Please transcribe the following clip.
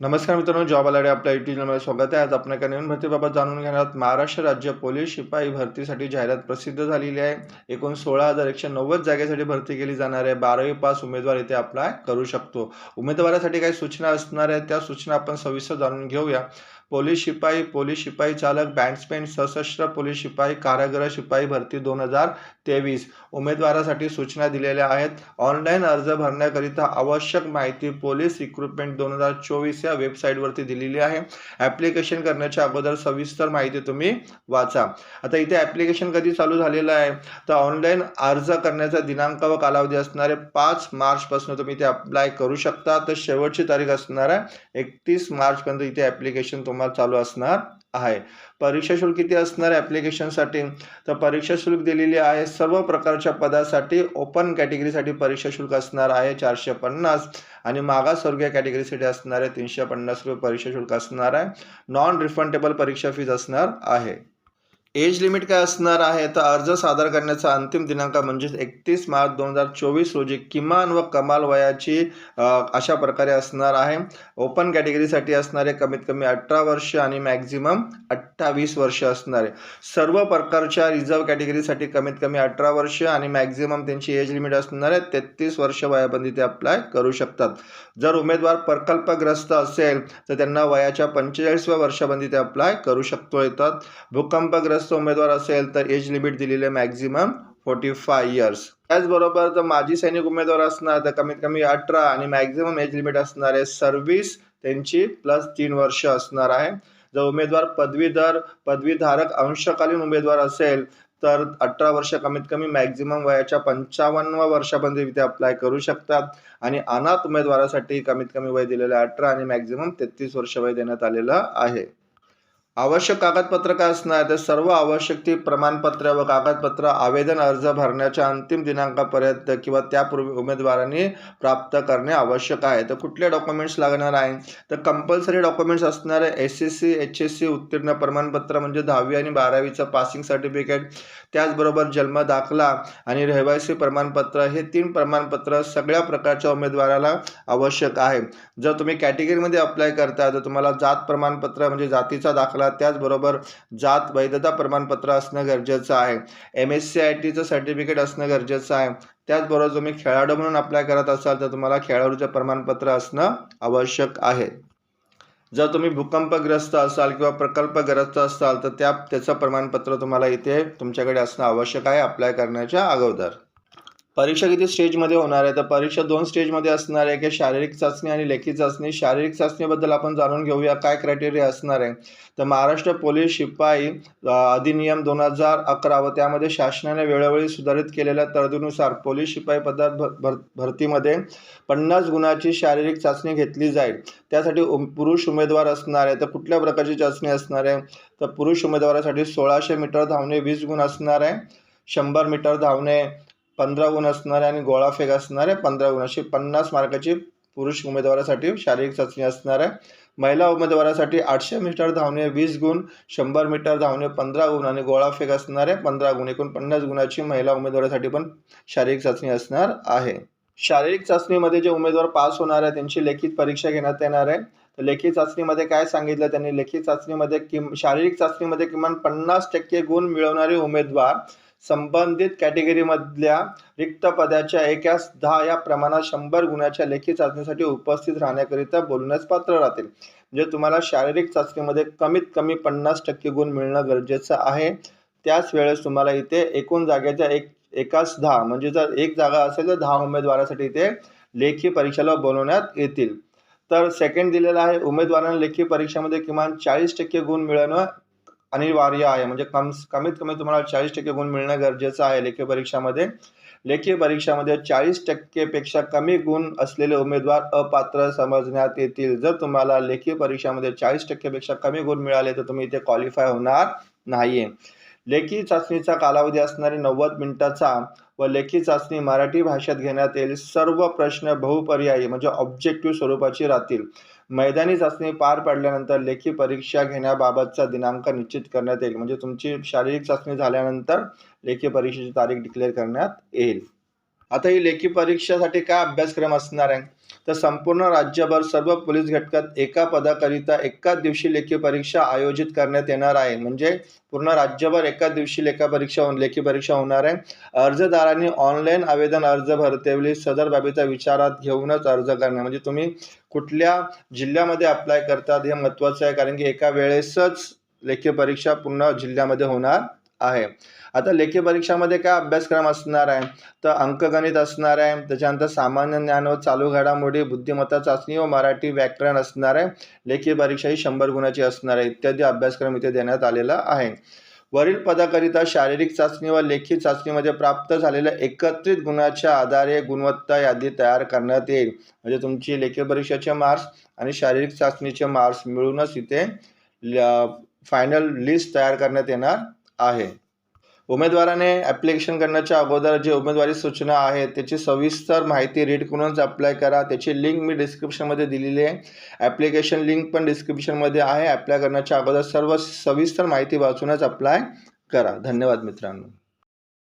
नमस्कार मित्रांनो job alert आपल्या युट्यूब चॅनलमध्ये स्वागत आहे. आज आपण एका नवीन भरतीबाबत जाणून घेणार आहोत. महाराष्ट्र राज्य पोलीस शिपाई भरतीसाठी जाहिरात प्रसिद्ध झालेली आहे. एकूण सोळा हजार एकशे नव्वद जागेसाठी भरती केली जाणार आहे. बारावी पास उमेदवार इथे अप्लाय करू शकतो. उमेदवारासाठी काही सूचना असणार आहेत. त्या सूचना आपण सविस्तर जाणून घेऊया. पोलीस शिपाई पोलीस शिपाई चालक बँड्समॅन सशस्त्र पोलीस शिपाई कारागृह शिपाई भरती दोन हजार तेवीस. उमेदवारासाठी सूचना दिलेल्या आहेत. ऑनलाईन अर्ज भरण्याकरिता आवश्यक माहिती पोलीस रिक्रुटमेंट दोन हजार चोवीस या वेबसाईटवरती दिलेली आहे. ॲप्लिकेशन करण्याच्या अगोदर सविस्तर माहिती तुम्ही वाचा. आता इथे ॲप्लिकेशन कधी चालू झालेलं आहे? तर ऑनलाईन अर्ज करण्याचा दिनांक व कालावधी असणारे पाच मार्चपासून तुम्ही इथे अप्लाय करू शकता. तर शेवटची तारीख असणार आहे एकतीस मार्चपर्यंत इथे ॲप्लिकेशन तुम्हाला चालू असणार आहे. परीक्षा शुल्क किती असणार आहे ॲप्लिकेशनसाठी तर परीक्षा शुल्क दिलेली आहे सर्व प्रकारच्या पदासाठी ओपन कॅटेगरीसाठी परीक्षा शुल्क असणार आहे चारशे पन्नास. आणि मागासवर्गीय कॅटेगरीसाठी असणार आहे तीनशे पन्नास रुपये परीक्षा शुल्क असणार आहे. नॉन रिफंडेबल परीक्षा फीज असणार आहे. एज लिमिट काय असणार आहे? तर अर्ज सादर करण्याचा अंतिम दिनांक म्हणजेच एकतीस मार्च दोन हजार चोवीस रोजी किमान व कमाल वयाची अशा प्रकारे असणार आहे. ओपन कॅटेगरीसाठी असणारे कमीत कमी अठरा वर्ष आणि मॅक्झिमम अठ्ठावीस वर्ष असणारे सर्व प्रकारच्या रिझर्व कॅटेगरीसाठी कमीत कमी अठरा वर्ष आणि मॅक्झिमम त्यांची एज लिमिट असणार आहे. तेहतीस वर्ष वयाबंदी ते अप्लाय करू शकतात. जर उमेदवार प्रकल्पग्रस्त असेल तर त्यांना वयाच्या पंचेचाळीसव्या वर्षाबंदी ते अप्लाय करू शकतो. येतात. भूकंपग्रस्त उमेदवार असेल तर एज लिमिट दिलेली मॅक्झिमम फोर्टी फाय इयर्स त्याचबरोबर जर माजी सैनिक उमेदवार असणार तर कमीत कमी अठरा आणि मॅक्झिमम एज लिमिट असणार आहे सर्व्हिस त्यांची प्लस तीन वर्ष असणार आहे. जर उमेदवार पदवीधर पदवीधारक अंशकालीन उमेदवार असेल तर अठरा वर्ष कमीत कमी मॅक्झिमम वयाच्या पंचावन्न वर्षापर्यंत इथे अप्लाय करू शकतात. आणि अनाथ उमेदवारासाठी कमीत कमी वय दिलेलं अठरा आणि मॅक्झिमम तेहतीस वर्ष वय देण्यात आलेलं आहे. आवश्यक कागदपत्र काय असणार तर सर्व आवश्यक ती प्रमाणपत्र व कागदपत्र आवेदन अर्ज भरण्याच्या अंतिम दिनांकापर्यंत किंवा त्यापूर्वी उमेदवारांनी प्राप्त करणे आवश्यक आहे. तर कुठले डॉक्युमेंट्स लागणार आहे? तर कंपल्सरी डॉक्युमेंट्स असणारे S S C H S C उत्तीर्ण प्रमाणपत्र म्हणजे दहावी आणि बारावीचं पासिंग सर्टिफिकेट त्याचबरोबर जन्म दाखला आणि रहिवासी प्रमाणपत्र हे तीन प्रमाणपत्र सगळ्या प्रकारच्या उमेदवाराला आवश्यक आहे. जर तुम्ही कॅटेगरीमध्ये अप्लाय करता तर तुम्हाला जात प्रमाणपत्र म्हणजे जातीचा दाखला त्याचबरोबर जात वैधता प्रमाणपत्र असणं गरजेचं आहे. एम एस सी आय टीचं सर्टिफिकेट असणं गरजेचं आहे. त्याचबरोबर तुम्ही खेळाडू म्हणून अप्लाय करत असाल तर तुम्हाला खेळाडूचं प्रमाणपत्र असणं आवश्यक आहे. जर तुम्ही भूकंपग्रस्त असाल किंवा प्रकल्पग्रस्त असाल तर त्या त्याचं प्रमाणपत्र तुम्हाला इथे तुमच्याकडे असणं आवश्यक आहे अप्लाय करण्याच्या अगोदर. परीक्षा किती स्टेजमध्ये होणार आहे? तर परीक्षा दोन स्टेजमध्ये असणार आहे की शारीरिक चाचणी आणि लेखी चाचणी. शारीरिक चाचणीबद्दल आपण जाणून घेऊया काय क्रायटेरिया असणार आहे? तर महाराष्ट्र पोलीस शिपाई अधिनियम दोन हजार अकरा व त्यामध्ये शासनाने वेळोवेळी सुधारित केलेल्या तरतुदीनुसार पोलीस शिपाई पदार्थ भर भर भरतीमध्ये पन्नास गुणाची शारीरिक चाचणी घेतली जाईल. त्यासाठी पुरुष उमेदवार असणार आहे. तर कुठल्या प्रकारची चाचणी असणार आहे? तर पुरुष उमेदवारासाठी सोळाशे मीटर धावणे वीस गुण असणार आहे. शंभर मीटर धावणे पंधरा गुण असणारे आणि गोळाफेक असणारे पंधरा गुण अशी पन्नास मार्काची पुरुष उमेदवारासाठी शारीरिक चाचणी असणार. आहे महिला उमेदवारासाठी आठशे मीटर धावणे वीस गुण शंभर मीटर धावणे पंधरा गुण आणि गोळाफेक असणारे पंधरा गुण एकोणपन्नास गुणाची महिला उमेदवारासाठी पण शारीरिक चाचणी असणार आहे. शारीरिक चाचणीमध्ये जे उमेदवार पास होणार आहे त्यांची लेखित परीक्षा घेण्यात येणार आहे. तर लेखी चाचणीमध्ये काय सांगितलं? त्यांनी लेखी चाचणीमध्ये किम शारीरिक चाचणीमध्ये किमान पन्नास टक्के गुण मिळवणारे उमेदवार संबंधित कॅटेगरीमधल्या रिक्त पदाच्या एकास दहा या प्रमाणात शंभर गुणाच्या लेखी चाचणीसाठी उपस्थित राहण्याकरिता बोलण्यास पात्र राहतील. म्हणजे तुम्हाला शारीरिक चाचणीमध्ये कमीत कमी पन्नास टक्के गुण मिळणं गरजेचं आहे. त्याच वेळेस तुम्हाला इथे एकूण जागेच्या एक एकाच दहा म्हणजे जर एक जागा असेल तर दहा उमेदवारासाठी इथे लेखी परीक्षेला बोलवण्यात येतील. तर सेकंड दिलेलं आहे उमेदवारांना लेखी परीक्षेमध्ये किमान चाळीस टक्के गुण मिळवणं अनिवार्य आहे. म्हणजे कम कमीत कमी तुम्हाला चाळीस टक्के गुण मिळणं गरजेचं आहे लेखी परीक्षामध्ये. लेखी परीक्षामध्ये चाळीस टक्केपेक्षा कमी गुण असलेले उमेदवार अपात्र समजण्यात येतील. जर तुम्हाला लेखी परीक्षामध्ये चाळीस टक्केपेक्षा कमी गुण मिळाले तर तुम्ही इथे क्वालिफाय होणार नाही लेखी चाचणीचा कालावधी असणारे नव्वद मिनिटाचा व लेखी चाचणी मराठी भाषेत घेण्यात येईल. सर्व प्रश्न बहुपर्यायी म्हणजे ऑब्जेक्टिव्ह स्वरूपाची राहतील. मैदानी चाचणी पार पडल्यानंतर लेखी परीक्षा घेण्याबाबतचा दिनांक निश्चित करण्यात येईल. म्हणजे तुमची शारीरिक चाचणी झाल्यानंतर लेखी परीक्षेची तारीख डिक्लेअर करण्यात येईल. आता ही लेखी परीक्षेसाठी काय अभ्यासक्रम असणार आहे? तर संपूर्ण राज्यभर सर्व पोलीस घटकात एका पदाकरिता एकाच दिवशी लेखी परीक्षा आयोजित करण्यात येणार आहे. म्हणजे पूर्ण राज्यभर एकाच दिवशी लेखा परीक्षा होऊन लेखी परीक्षा होणार आहे. अर्जदारांनी ऑनलाईन आवेदन अर्ज भरतेवेळी सदर बाबीचा विचारात घेऊनच अर्ज करणे म्हणजे तुम्ही कुठल्या जिल्ह्यामध्ये अप्लाय करतात हे महत्त्वाचं आहे. कारण की एका वेळेसच लेखी परीक्षा पूर्ण जिल्ह्यामध्ये होणार आहे. आता लेखी परीक्षामध्ये काय अभ्यासक्रम असणार आहे? तर अंकगणित असणार आहे. त्याच्यानंतर सामान्य ज्ञान व चालू घडामोडी बुद्धिमत्ता चाचणी व मराठी व्याकरण असणार आहे. लेखी परीक्षा ही शंभर गुणाची असणार आहे. इत्यादी अभ्यासक्रम इथे देण्यात आलेला आहे. वरील पदाकरिता शारीरिक चाचणी व लेखी चाचणीमध्ये प्राप्त झालेल्या एकत्रित गुणाच्या आधारे गुणवत्ता यादी तयार करण्यात येईल. म्हणजे तुमची लेखी परीक्षेचे मार्क्स आणि शारीरिक चाचणीचे मार्क्स मिळूनच इथे फायनल लिस्ट तयार करण्यात येणार आहे. उमेदवाराने ॲप्लिकेशन करण्याच्या अगोदर जे उमेदवारी सूचना आहेत त्याची सविस्तर माहिती रीड करूनच अप्लाय करा. त्याची लिंक मी डिस्क्रिप्शनमध्ये दिलेली आहे. ॲप्लिकेशन लिंक पण डिस्क्रिप्शनमध्ये आहे. अप्लाय करण्याच्या अगोदर सर्व सविस्तर माहिती वाचूनच अप्लाय करा. धन्यवाद मित्रांनो.